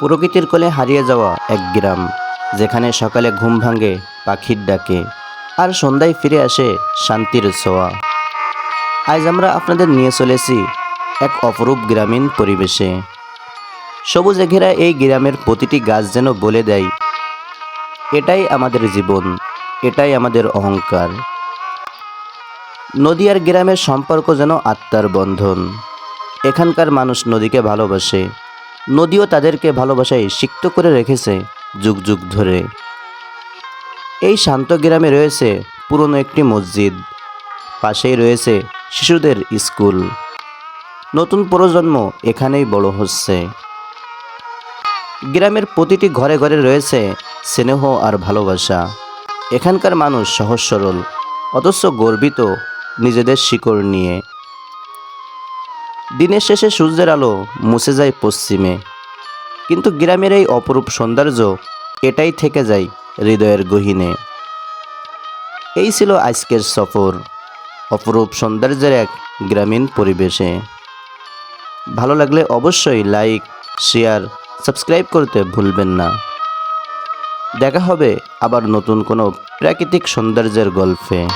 প্রকৃতির কোলে হারিয়ে যাওয়া এক গ্রাম, যেখানে সকালে ঘুম ভাঙে, পাখির ডাকে, আর সন্ধ্যায় ফিরে আসে শান্তির ছোঁয়া। আজ আমরা আপনাদের নিয়ে চলেছি এক অপরূপ গ্রামীণ পরিবেশে। সবুজে ঘেরা এই গ্রামের প্রতিটি গাছ যেন বলে দেয়, এটাই আমাদের জীবন, এটাই আমাদের অহংকার। নদী আর গ্রামের সম্পর্ক যেন আত্মার বন্ধন। এখানকার মানুষ নদীকে ভালোবাসে নদীও তাদেরকে ভালোবাসায় সিক্ত করে রেখেছে যুগ যুগ ধরে। এই শান্ত গ্রামে রয়েছে পুরনো একটি মসজিদ। পাশেই রয়েছে শিশুদের স্কুল। নতুন প্রজন্ম এখানেই বড় হচ্ছে। গ্রামের প্রতিটি ঘরে ঘরে রয়েছে স্নেহ আর ভালোবাসা। এখানকার মানুষ সহজ সরল, অথচ গর্বিত নিজেদের শিকড় নিয়ে। দিনের শেষে সূর্যের আলো মুছে যায় পশ্চিমে। কিন্তু গ্রামের এই অপরূপ সৌন্দর্য এটাই থেকে যায় হৃদয়ের গহীনে। এই ছিল আজকের সফর, অপরূপ সৌন্দর্যের এক গ্রামীণ পরিবেশে। ভালো লাগলে অবশ্যই লাইক, শেয়ার, সাবস্ক্রাইব করতে ভুলবেন না। দেখা হবে আবার নতুন কোনো প্রাকৃতিক সৌন্দর্যের গল্পে।